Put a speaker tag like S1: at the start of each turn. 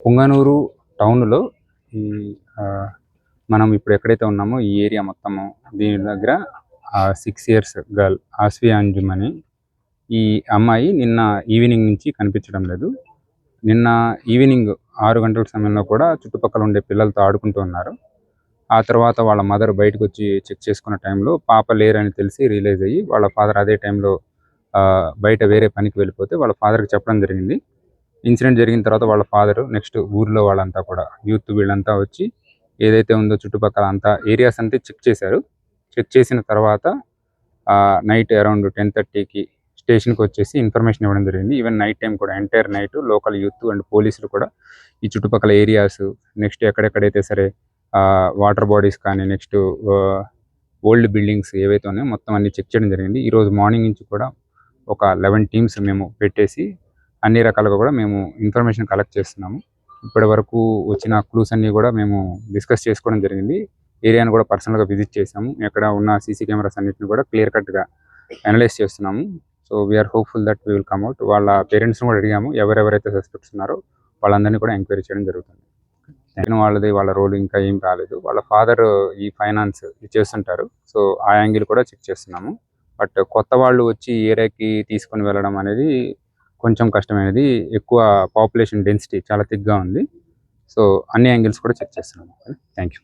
S1: పుంగనూరు టౌన్లో ఈ మనం ఇప్పుడు ఎక్కడైతే ఉన్నామో ఈ ఏరియా మొత్తము దీని దగ్గర six years girl Aasvi Anjum అని ఈ అమ్మాయి నిన్న ఈవినింగ్ నుంచి కనిపించడం లేదు. నిన్న ఈవినింగ్ ఆరు గంటల సమయంలో కూడా చుట్టుపక్కల ఉండే పిల్లలతో ఆడుకుంటూ ఉన్నారు. ఆ తర్వాత వాళ్ళ మదర్ బయటకు వచ్చి చెక్ చేసుకున్న టైంలో పాప లేరని తెలిసి రియలైజ్ అయ్యి వాళ్ళ ఫాదర్ అదే టైంలో బయట వేరే పనికి వెళ్ళిపోతే వాళ్ళ ఫాదర్కి చెప్పడం జరిగింది. ఇన్సిడెంట్ జరిగిన తర్వాత వాళ్ళ ఫాదర్ నెక్స్ట్ ఊర్లో వాళ్ళంతా కూడా యూత్ వీళ్ళంతా వచ్చి ఏదైతే ఉందో చుట్టుపక్కల అంతా ఏరియాస్ అంతా చెక్ చేశారు. చెక్ చేసిన తర్వాత నైట్ అరౌండ్ టెన్ థర్టీకి స్టేషన్కి వచ్చేసి ఇన్ఫర్మేషన్ ఇవ్వడం జరిగింది. ఈవెన్ నైట్ టైం కూడా entire night local youth and పోలీసులు కూడా ఈ చుట్టుపక్కల ఏరియాస్ నెక్స్ట్ ఎక్కడెక్కడైతే సరే వాటర్ బాడీస్ కానీ నెక్స్ట్ ఓల్డ్ బిల్డింగ్స్ ఏవైతే ఉన్నాయో మొత్తం అన్ని చెక్ చేయడం జరిగింది. ఈ రోజు మార్నింగ్ నుంచి కూడా ఒక లెవెన్ టీమ్స్ మేము పెట్టేసి అన్ని రకాలుగా కూడా మేము ఇన్ఫర్మేషన్ కలెక్ట్ చేస్తున్నాము. ఇప్పటి వరకు వచ్చిన క్లూస్ అన్ని కూడా మేము డిస్కస్ చేసుకోవడం జరిగింది. ఏరియాను కూడా పర్సనల్గా విజిట్ చేసాము ఎక్కడ ఉన్న సీసీ కెమెరాస్ అన్నిటిని కూడా క్లియర్ కట్గా అనలైజ్ చేస్తున్నాము. So we are hopeful that we will come at వాళ్ళ పేరెంట్స్ని కూడా అడిగాము ఎవరెవరైతే సస్పెక్ట్స్ ఉన్నారో వాళ్ళందరినీ కూడా ఎంక్వైరీ చేయడం జరుగుతుంది. నేను వాళ్ళది వాళ్ళ రోల్ ఇంకా ఏం రాలేదు. వాళ్ళ ఫాదర్ ఈ ఫైనాన్స్ చేస్తుంటారు. సో ఆ యాంగిల్ కూడా చెక్ చేస్తున్నాము. బట్ కొత్త వాళ్ళు వచ్చి ఏరియాకి తీసుకొని వెళ్ళడం అనేది కొంచెం కష్టమైనది. ఎక్కువ పాపులేషన్ డెన్సిటీ చాలా థిక్గా ఉంది. సో అన్ని యాంగిల్స్ కూడా చెక్ చేస్తున్నాం. Thank you